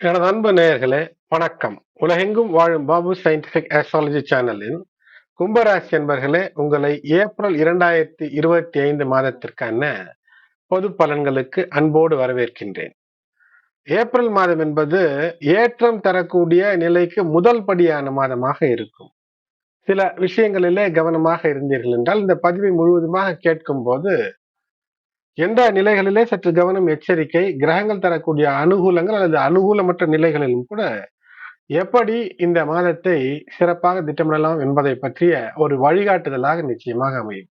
எனது அன்பு நேயர்களே வணக்கம். உலகெங்கும் வாழும் பாபு சயின்டிபிக் ஆஸ்ட்ராலஜி சேனலின் கும்பராசி என்பர்களே உங்களை ஏப்ரல் இரண்டாயிரத்தி இருபத்தி ஐந்து மாதத்திற்கான பொது பலன்களுக்கு அன்போடு வரவேற்கின்றேன். ஏப்ரல் மாதம் என்பது ஏற்றம் தரக்கூடிய நிலைக்கு முதல் படியான மாதமாக இருக்கும். சில விஷயங்களிலே கவனமாக இருந்தீர்கள் என்றால் இந்த பதிவை முழுவதுமாக கேட்கும் போது எந்த நிலைகளிலே சற்று கவனம் எச்சரிக்கை கிரகங்கள் தரக்கூடிய அனுகூலங்கள் அல்லது அனுகூலமற்ற நிலைகளிலும் கூட எப்படி இந்த மாதத்தை சிறப்பாக திட்டமிடலாம் என்பதை பற்றிய ஒரு வழிகாட்டுதலாக நிச்சயமாக அமையும்.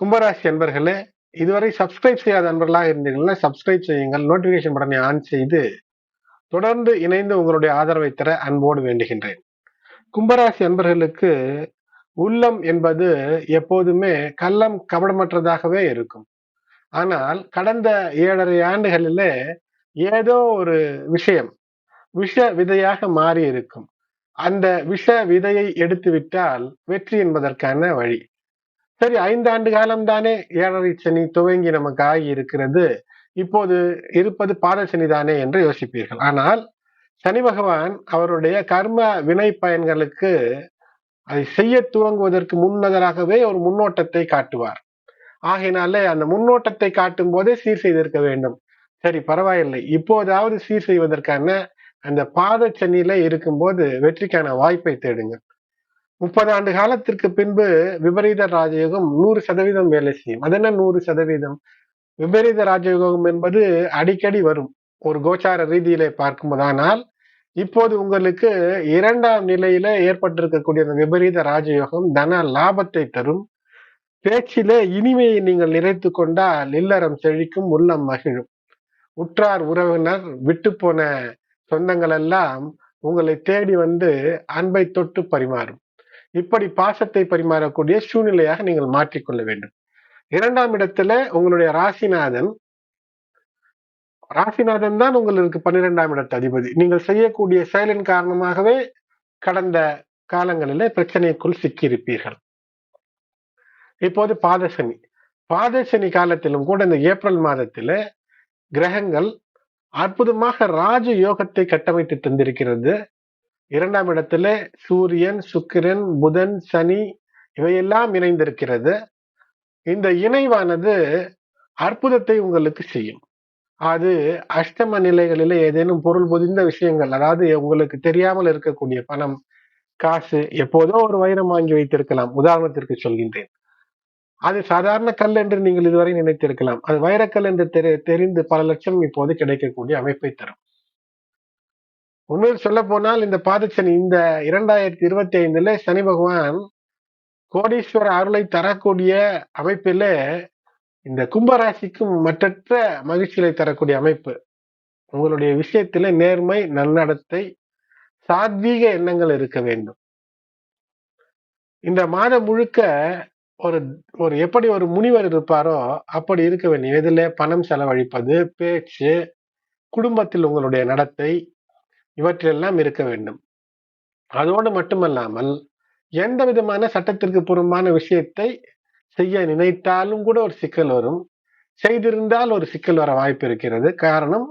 கும்பராசி என்பர்களே இதுவரை சப்ஸ்கிரைப் செய்யாத நண்பர்களாக இருந்தீங்கன்னா சப்ஸ்கிரைப் செய்யுங்கள் நோட்டிபிகேஷன் பட்டனை ஆன் செய்து தொடர்ந்து இணைந்து உங்களுடைய ஆதரவை தர அன்போடு வேண்டுகின்றேன். கும்பராசி அன்பர்களுக்கு உள்ளம் என்பது எப்போதுமே கள்ளம் கபடமற்றதாகவே இருக்கும். ஆனால் கடந்த ஏழரை ஆண்டுகளிலே ஏதோ ஒரு விஷயம் விஷ விதையாக மாறி இருக்கும் அந்த விஷ விதையை எடுத்து விட்டால் வெற்றி என்பதற்கான வழி. சரி ஐந்து ஆண்டு காலம் தானே ஏழரை சனி துவங்கி நமக்கு ஆகி இருக்கிறது இப்போது இருப்பது பாத சனி தானே என்று யோசிப்பீர்கள். ஆனால் சனி பகவான் அவருடைய கர்ம வினை பயன்களுக்கு அதை செய்ய துவங்குவதற்கு முன்னதராகவே ஒரு முன்னோட்டத்தை காட்டுவார். ஆகையினாலே அந்த முன்னோட்டத்தை காட்டும் போதே சீர் செய்திருக்க வேண்டும். சரி பரவாயில்லை. இப்போதாவது சீர் செய்வதற்கான அந்த பாத சென்னியில இருக்கும்போது வெற்றிக்கான வாய்ப்பை தேடுங்க. முப்பது ஆண்டு காலத்திற்கு பின்பு விபரீத ராஜயோகம் நூறு சதவீதம் வேலை செய்யும். அது என்ன நூறு சதவீதம்? விபரீத ராஜயோகம் என்பது அடிக்கடி வரும். ஒரு கோச்சார ரீதியிலே பார்க்கும்போதானால் இப்போது உங்களுக்கு இரண்டாம் நிலையில ஏற்பட்டிருக்கக்கூடிய அந்த விபரீத ராஜயோகம் தன லாபத்தை தரும். பேச்சிலே இனிமையை நீங்கள் நிறைத்து கொண்டால் இல்லறம் செழிக்கும் உள்ளம் மகிழும். உற்றார் உறவினர் விட்டு போன சொந்தங்கள் எல்லாம் உங்களை தேடி வந்து அன்பை தொட்டு பரிமாறும். இப்படி பாசத்தை பரிமாறக்கூடிய சூழ்நிலையாக நீங்கள் மாற்றிக்கொள்ள வேண்டும். இரண்டாம் இடத்துல உங்களுடைய ராசிநாதன் ராசிநாதன் தான் உங்களுக்கு பன்னிரெண்டாம் இடத்து அதிபதி. நீங்கள் செய்யக்கூடிய செயலின் காரணமாகவே கடந்த காலங்களில பிரச்சனைக்குள் சிக்கியிருப்பீர்கள். இப்போது பாதசனி. பாதசனி காலத்திலும் கூட இந்த ஏப்ரல் மாதத்தில கிரகங்கள் அற்புதமாக ராஜ யோகத்தை கட்டமைத்து தந்திருக்கிறது. இரண்டாம் இடத்துல சூரியன் சுக்கிரன் புதன் சனி இவையெல்லாம் இணைந்திருக்கிறது. இந்த இணைவானது அற்புதத்தை உங்களுக்கு செய்யும். அது அஷ்டம நிலைகளில் ஏதேனும் பொருள் பொதிந்த விஷயங்கள் அதாவது உங்களுக்கு தெரியாமல் இருக்கக்கூடிய பணம் காசு எப்போதோ ஒரு வைரம் வாங்கி வைத்திருக்கலாம். உதாரணத்திற்கு சொல்கின்றேன். அது சாதாரண கல் என்று நீங்கள் இதுவரை நினைத்திருக்கலாம். அது வைரக்கல் என்று தெரி தெரிந்து பல லட்சம் இப்போது கிடைக்கக்கூடிய அமைப்பை தரும். உண்மையில் சொல்ல போனால் இந்த பாதச்சனி இந்த இரண்டாயிரத்தி இருபத்தி ஐந்துல சனி பகவான் கோடீஸ்வர அருளை தரக்கூடிய அமைப்பில இந்த கும்பராசிக்கும் மற்றற்ற மகிழ்ச்சிகளை தரக்கூடிய அமைப்பு. உங்களுடைய விஷயத்தில் நேர்மை நன்னடத்தை சாத்வீக எண்ணங்கள் இருக்க வேண்டும். இந்த மாதம் முழுக்க ஒரு ஒரு எப்படி ஒரு முனிவர் இருப்பாரோ அப்படி இருக்க வேண்டும். எதுல பணம் செலவழிப்பது பேச்சு குடும்பத்தில் உங்களுடைய நடத்தை இவற்றிலெல்லாம் இருக்க வேண்டும். அதோடு மட்டுமல்லாமல் எந்த விதமான சட்டத்திற்கு புறம்பான விஷயத்தை செய்ய நினைத்தாலும் கூட ஒரு சிக்கல் வரும். செய்திருந்தால் ஒரு சிக்கல் வர வாய்ப்பு இருக்கிறது. காரணம்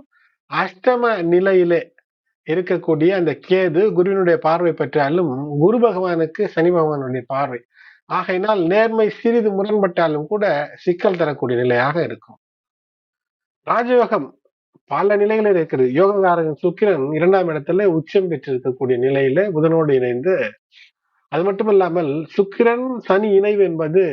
அஷ்டம நிலையிலே இருக்கக்கூடிய அந்த கேது குருவினுடைய பார்வை பெற்றாலும் குரு பகவானுக்கு சனி பகவானுடைய பார்வை. ஆகையினால் நேர்மை சிறிது முரண்பட்டாலும் கூட சிக்கல் தரக்கூடிய நிலையாக இருக்கும். ராஜயோகம் பல நிலைகளில் இருக்கிறது. யோககாரகன் சுக்கிரன் இரண்டாம் இடத்துல உச்சம் பெற்றிருக்கக்கூடிய நிலையில புதனோடு இணைந்து அது மட்டும் இல்லாமல் சுக்கிரன் சனி இணைவு என்பது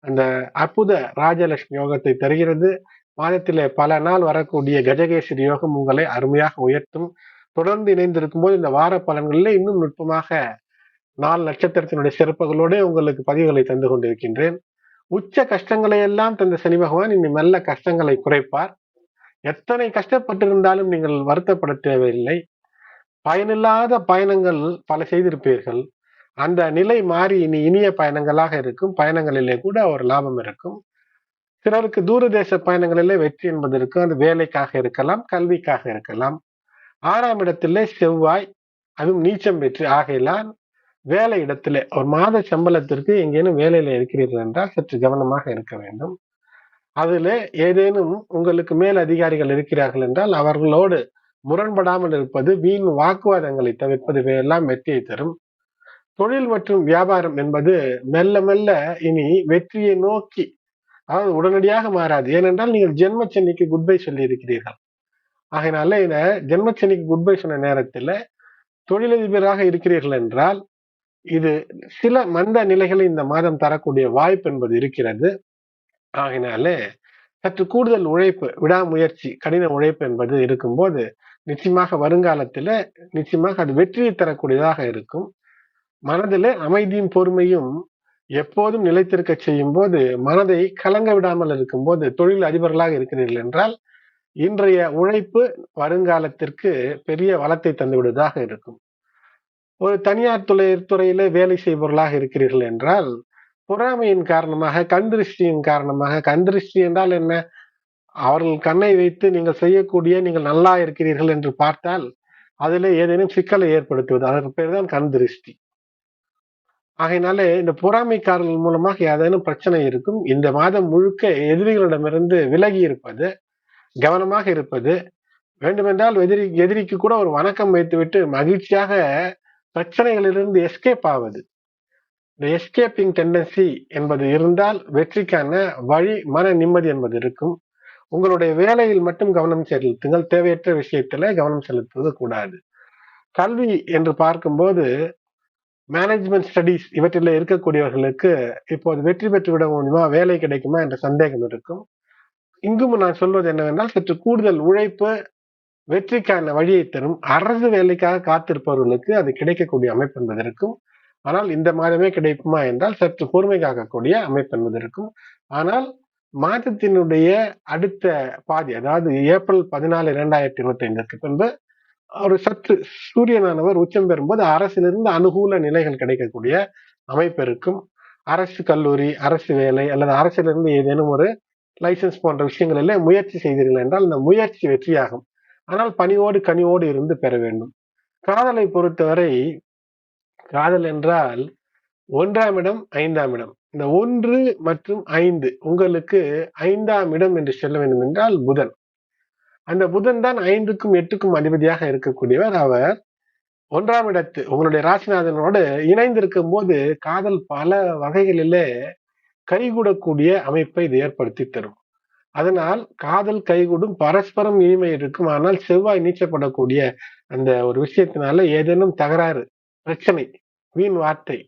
அந்த அற்புத ராஜலட்சுமி யோகத்தை தருகிறது. மாதத்திலே பல நாள் வரக்கூடிய கஜகேஸ்வரி யோகம் உங்களை அருமையாக உயர்த்தும். தொடர்ந்து இணைந்திருக்கும் போது இந்த வார பலன்களில் இன்னும் நுட்பமாக நாலு நட்சத்திரத்தினுடைய சிறப்புகளோடு உங்களுக்கு பதிவுகளை தந்து கொண்டிருக்கின்றேன். உச்ச கஷ்டங்களை எல்லாம் தந்த சனி பகவான் இனி மெல்ல கஷ்டங்களை குறைப்பார். எத்தனை கஷ்டப்பட்டிருந்தாலும் நீங்கள் வருத்தப்பட தேவையில்லை. பயனில்லாத பயணங்கள் பல செய்திருப்பீர்கள். அந்த நிலை மாறி இனி இனிய பயணங்களாக இருக்கும். பயணங்களிலே கூட ஒரு லாபம் இருக்கும். சிலருக்கு தூரதேச பயணங்களிலே வெற்றி என்பது இருக்கும். அது வேலைக்காக இருக்கலாம் கல்விக்காக இருக்கலாம். ஆறாம் இடத்திலே செவ்வாய் அதுவும் நீச்சம் பெற்று ஆகையிலால் வேலை இடத்திலே ஒரு மாத சம்பளத்திற்கு எங்கேனும் வேலையில இருக்கிறீர்கள் என்றால் சற்று கவனமாக இருக்க வேண்டும். அதுல ஏதேனும் உங்களுக்கு மேல் அதிகாரிகள் இருக்கிறார்கள் என்றால் அவர்களோடு முரண்படாமல் இருப்பது வீண் வாக்குவாதங்களை தவிர்ப்பது எல்லாம் வெற்றியை தரும். தொழில் மற்றும் வியாபாரம் என்பது மெல்ல மெல்ல இனி வெற்றியை நோக்கி அதாவது உடனடியாக மாறாது. ஏனென்றால் நீங்கள் ஜென்மச்சனிக்கு குட் பை சொல்லி இருக்கிறீர்கள் ஆகையினால இந்த ஜென்மச்சனிக்கு குட் பை சொன்ன நேரத்தில் தொழிலதிபராக இருக்கிறீர்கள் என்றால் இது சில மந்த நிலைகளை இந்த மாதம் தரக்கூடிய வாய்ப்பு என்பது இருக்கிறது. ஆகினாலே சற்று கூடுதல் உழைப்பு விடாமுயற்சி கடின உழைப்பு என்பது இருக்கும்போது நிச்சயமாக வருங்காலத்தில் நிச்சயமாக அது வெற்றியை தரக்கூடியதாக இருக்கும். மனதில் அமைதியும் பொறுமையும் எப்போதும் நிலைத்திருக்க செய்யும் போது மனதை கலங்க விடாமல் இருக்கும்போது தொழில் அதிபர்களாக இருக்கிறீர்கள் என்றால் இன்றைய உழைப்பு வருங்காலத்திற்கு பெரிய வளத்தை தந்துவிடுவதாக இருக்கும். ஒரு தனியார் துறை துறையில வேலை செய்பவர்களாக இருக்கிறீர்கள் என்றால் பொறாமையின் காரணமாக கண்திருஷ்டியின் காரணமாக கண்திருஷ்டி என்றால் என்ன? அவர்கள் கண்ணை வைத்து நீங்கள் செய்யக்கூடிய நீங்கள் நல்லா இருக்கிறீர்கள் என்று பார்த்தால் அதில் ஏதேனும் சிக்கலை ஏற்படுத்துவது. அதற்கு பேர் தான் கண் திருஷ்டி. ஆகையினாலே இந்த பொறாமைக்காரர்கள் மூலமாக ஏதேனும் பிரச்சனை இருக்கும். இந்த மாதம் முழுக்க எதிரிகளிடமிருந்து விலகி இருப்பது கவனமாக இருப்பது வேண்டுமென்றால் எதிரி எதிரிக்கு கூட ஒரு வணக்கம் வைத்துவிட்டு மகிழ்ச்சியாக பிரச்சனைகளிலிருந்து எஸ்கேப் ஆவது. இந்த எஸ்கேப்பிங் டெண்டன்சி என்பது இருந்தால் வெற்றிக்கான வழி மன நிம்மதி என்பது இருக்கும். உங்களுடைய வேலையில் மட்டும் கவனம் செலுத்துங்கள். தேவையற்ற விஷயத்துல கவனம் செலுத்துவது கூடாது. கல்வி என்று பார்க்கும்போது மேனேஜ்மெண்ட் ஸ்டடீஸ் இவற்றில் இருக்கக்கூடியவர்களுக்கு இப்போது வெற்றி பெற்று விட முடியுமா வேலை கிடைக்குமா என்ற சந்தேகம் இருக்கும். இங்கும் நான் சொல்வது என்னவென்றால் சற்று கூடுதல் உழைப்பு வெற்றிக்கான வழியை தரும் அரசு வேலைக்காக காத்திருப்பவர்களுக்கு அது கிடைக்கக்கூடிய அமைப்பு என்பது இருக்கும். ஆனால் இந்த மாதமே கிடைக்குமா என்றால் சற்று பொறுமை காக்கக்கூடிய அமைப்பு என்பது இருக்கும். ஆனால் மாதத்தினுடைய அடுத்த பாதி அதாவது ஏப்ரல் பதினாலு இரண்டாயிரத்தி இருபத்தி ஐந்துக்கு பின்பு ஒரு சற்று சூரியனானவர் உச்சம் பெறும்போது அரசிலிருந்து அனுகூல நிலைகள் கிடைக்கக்கூடிய அமைப்பு இருக்கும். அரசு கல்லூரி அரசு வேலை அல்லது அரசிலிருந்து ஏதேனும் ஒரு லைசன்ஸ் போன்ற விஷயங்களிலே முயற்சி செய்தீர்கள் என்றால் இந்த முயற்சி வெற்றியாகும். ஆனால் பணியோடு கனிவோடு இருந்து பெற வேண்டும். காதலை பொறுத்தவரை காதல் என்றால் ஒன்றாம் இடம் ஐந்தாம் இடம். இந்த ஒன்று மற்றும் ஐந்து உங்களுக்கு ஐந்தாம் இடம் என்று சொல்ல வேண்டும் என்றால் புதன். அந்த புதன் தான் ஐந்துக்கும் எட்டுக்கும் அதிபதியாக இருக்கக்கூடியவர். அவர் ஒன்றாம் இடத்து உங்களுடைய ராசிநாதனோடு இணைந்திருக்கும் போது காதல் பல வகைகளிலே கைகூடக்கூடிய அமைப்பை இது ஏற்படுத்தி தரும். அதனால் காதல் கைகூடும் பரஸ்பரம் இனிமை இருக்கும். ஆனால் செவ்வாய் நீச்சப்படக்கூடிய அந்த ஒரு விஷயத்தினால ஏதேனும் தகராறு பிரச்சனை வீண் வார்த்தை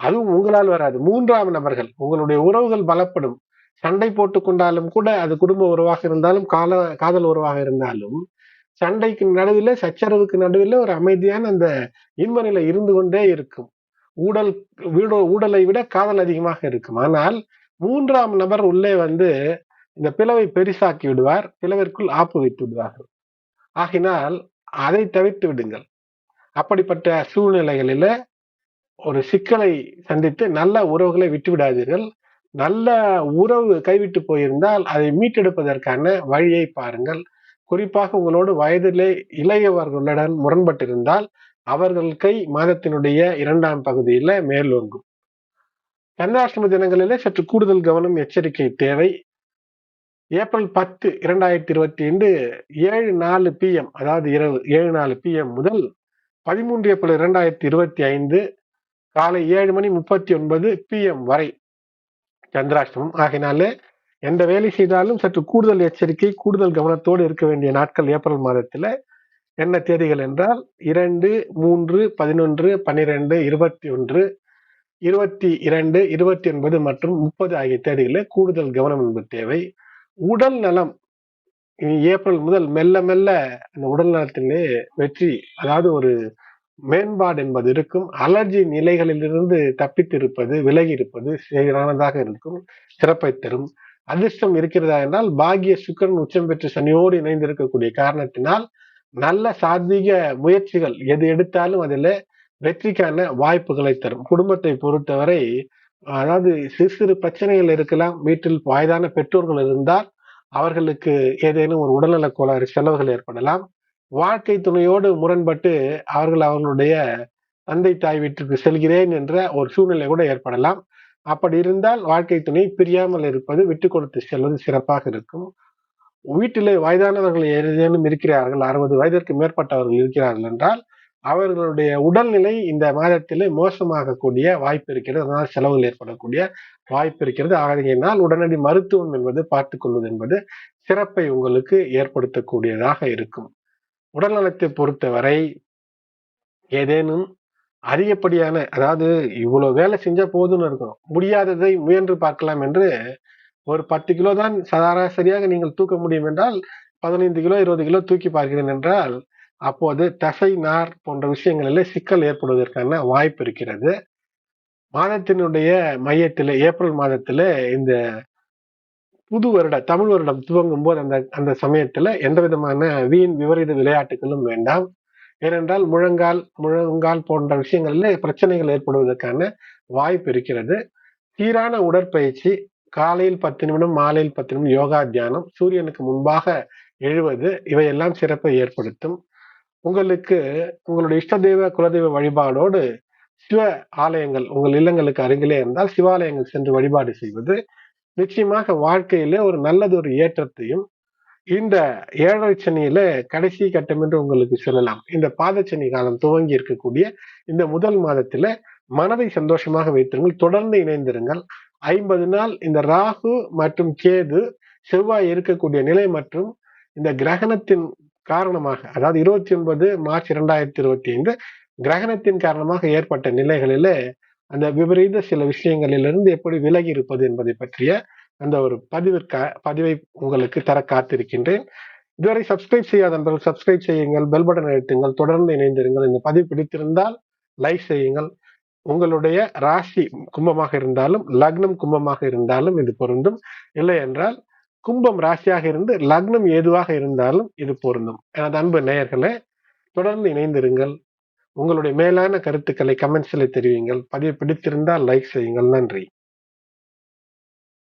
அதுவும் உங்களால் வராது. மூன்றாம் நபர்கள் உங்களுடைய உறவுகள் பலப்படும். சண்டை போட்டு கொண்டாலும் கூட அது குடும்ப உறவாக இருந்தாலும் கால காதல் உறவாக இருந்தாலும் சண்டைக்கு நடுவில் சச்சரவுக்கு நடுவில் ஒரு அமைதியான அந்த இன்ப நிலை இருந்து கொண்டே இருக்கும். ஊடல் வீடோ ஊடலை விட காதல் அதிகமாக இருக்கும். ஆனால் மூன்றாம் நபர் உள்ளே வந்து இந்த பிளவை பெரிசாக்கி விடுவார் பிளவிற்குள் ஆப்பு வைத்து விடுவார்கள். ஆகினால் அதை தவிர்த்து விடுங்கள். அப்படிப்பட்ட சூழ்நிலைகளில ஒரு சிக்கலை சந்தித்து நல்ல உறவுகளை விட்டு விடாதீர்கள். நல்ல உறவு கைவிட்டு போயிருந்தால் அதை மீட்டெடுப்பதற்கான வழியை பாருங்கள். குறிப்பாக உங்களோடு வயதிலே இளையவர்களுடன் முரண்பட்டிருந்தால் அவர்கள் கை மாதத்தினுடைய இரண்டாம் பகுதியில மேலோங்கும். சந்திராஷ்டம தினங்களிலே சற்று கூடுதல் கவனம் எச்சரிக்கை தேவை. ஏப்ரல் பத்து இரண்டாயிரத்தி இருபத்தி ஐந்து ஏழு நாலு பிஎம் அதாவது இரவு ஏழு நாலு பிஎம் முதல் பதிமூன்று ஏப்ரல் இரண்டாயிரத்தி இருபத்தி ஐந்து காலை ஏழு மணி முப்பத்தி ஒன்பது பிஎம் வரை சந்திராஷ்டமம். ஆகினாலே எந்த வேலை செய்தாலும் சற்று கூடுதல் எச்சரிக்கை கூடுதல் கவனத்தோடு இருக்க வேண்டிய நாட்கள் ஏப்ரல் மாதத்தில். என்ன தேதிகள் என்றால் இரண்டு மூன்று பதினொன்று பன்னிரெண்டு இருபத்தி ஒன்று இருபத்தி இரண்டு இருபத்தி ஒன்பது மற்றும் முப்பது ஆகிய தேதிகளில் கூடுதல் கவனம் என்பது தேவை. உடல் நலம். ஏப்ரல் முதல் மெல்ல மெல்ல அந்த உடல் நலத்திலே வெற்றி அதாவது ஒரு மேம்பாடு என்பது இருக்கும். அலர்ஜி நிலைகளிலிருந்து தப்பித்திருப்பது விலகி இருப்பது சீரானதாக இருக்கும் சிறப்பை தரும். அதிர்ஷ்டம் இருக்கிறதா என்றால் பாகிய சுக்கரன் உச்சம் பெற்று சனியோடு இணைந்திருக்கக்கூடிய காரணத்தினால் நல்ல சாத்வீக முயற்சிகள் எது எடுத்தாலும் அதில் வெற்றிக்கான வாய்ப்புகளை தரும். குடும்பத்தை பொறுத்தவரை அதாவது சிறு சிறு பிரச்சனைகள் இருக்கலாம் வீட்டில் வயதான பெற்றோர்கள் இருந்தால் அவர்களுக்கு ஏதேனும் ஒரு உடல்நல கோளாறு செலவுகள் ஏற்படலாம். வாழ்க்கை துணையோடு முரண்பட்டு அவர்கள் அவர்களுடைய தந்தை தாய் வீட்டிற்கு செல்கிறேன் என்ற ஒரு சூழ்நிலை கூட ஏற்படலாம். அப்படி இருந்தால் வாழ்க்கை துணை பிரியாமல் இருப்பது விட்டு கொடுத்து செல்வது சிறப்பாக இருக்கும். வீட்டிலே வயதானவர்கள் ஏதேனும் இருக்கிறார்கள் அறுபது வயதிற்கு மேற்பட்டவர்கள் இருக்கிறார்கள் என்றால் அவர்களுடைய உடல்நிலை இந்த மாதத்திலே மோசமாகக்கூடிய வாய்ப்பு இருக்கிறது. அதனால் செலவுகள் ஏற்படக்கூடிய வாய்ப்பு இருக்கிறது. ஆகையினால் உடனடி மருத்துவம் என்பது பார்த்துக்கொள்வது என்பது சிறப்பை உங்களுக்கு ஏற்படுத்தக்கூடியதாக இருக்கும். உடல்நலத்தை பொறுத்தவரை ஏதேனும் அதிகப்படியான அதாவது இவ்வளவு வேலை செஞ்சா போதும்னு இருக்கும் முடியாததை முயன்று பார்க்கலாம் என்று ஒரு பத்து கிலோ தான் சராசரியாக நீங்கள் தூக்க முடியும் என்றால் பதினைந்து கிலோ இருபது கிலோ தூக்கி பார்க்கிறேன் என்றால் அப்போது தசை நார் போன்ற விஷயங்களில் சிக்கல் ஏற்படுவதற்கான வாய்ப்பு இருக்கிறது. மாதத்தினுடைய மையத்தில் ஏப்ரல் மாதத்தில் இந்த புது வருட தமிழ் வருடம் துவங்கும் போது அந்த அந்த சமயத்துல எந்த விதமான வீண் விபரீத விளையாட்டுகளும் வேண்டாம். ஏனென்றால் முழங்கால் முழங்கால் போன்ற விஷயங்களில் பிரச்சனைகள் ஏற்படுவதற்கான வாய்ப்பு இருக்கிறது. சீரான உடற்பயிற்சி காலையில் பத்து நிமிடம் மாலையில் பத்து நிமிடம் யோகா தியானம் சூரியனுக்கு முன்பாக எழுவது இவையெல்லாம் சிறப்பை ஏற்படுத்தும். உங்களுக்கு உங்களுடைய இஷ்ட தெய்வ குலதெய்வ வழிபாடோடு சிவ ஆலயங்கள் உங்கள் இல்லங்களுக்கு அருகிலே இருந்தால் சிவாலயங்கள் சென்று வழிபாடு செய்வது நிச்சயமாக வாழ்க்கையில ஒரு நல்லது ஒரு ஏற்றத்தையும் இந்த ஏழரை சனியில கடைசி கட்டம் என்று உங்களுக்கு சொல்லலாம். இந்த பாதச்சனி காலம் துவங்கி இருக்கக்கூடிய இந்த முதல் மாதத்துல மனதை சந்தோஷமாக வைத்திருங்கள். தொடர்ந்து இணைந்திருங்கள். ஐம்பது நாள் இந்த ராகு மற்றும் கேது செவ்வாய் இருக்கக்கூடிய நிலை மற்றும் இந்த கிரகணத்தின் காரணமாக அதாவது இருபத்தி ஒன்பது மார்ச் இரண்டாயிரத்தி இருபத்தி ஐந்து கிரகணத்தின் காரணமாக ஏற்பட்ட நிலைகளில அந்த விபரீத சில விஷயங்களிலிருந்து எப்படி விலகி இருப்பது என்பதை பற்றிய அந்த ஒரு பதிவிற்க பதிவை உங்களுக்கு தர காத்திருக்கின்றேன். இதுவரை சப்ஸ்கிரைப் செய்யாத நண்பர்கள் சப்ஸ்கிரைப் செய்யுங்கள் பெல் பட்டன் அழுத்துங்கள் தொடர்ந்து இணைந்திருங்கள். இந்த பதிவு பிடித்திருந்தால் லைக் செய்யுங்கள். உங்களுடைய ராசி கும்பமாக இருந்தாலும் லக்னம் கும்பமாக இருந்தாலும் இது பொருந்தும். இல்லை என்றால் கும்பம் ராசியாக இருந்து லக்னம் ஏதுவாக இருந்தாலும் இது பொருந்தும். எனது அன்பு நேயர்களே தொடர்ந்து இணைந்திருங்கள். உங்களுடைய மேலான கருத்துக்களை கமெண்ட்ஸில் தெரிவிங்கள் பதிவு பிடித்திருந்தால் லைக் செய்யுங்கள். நன்றி.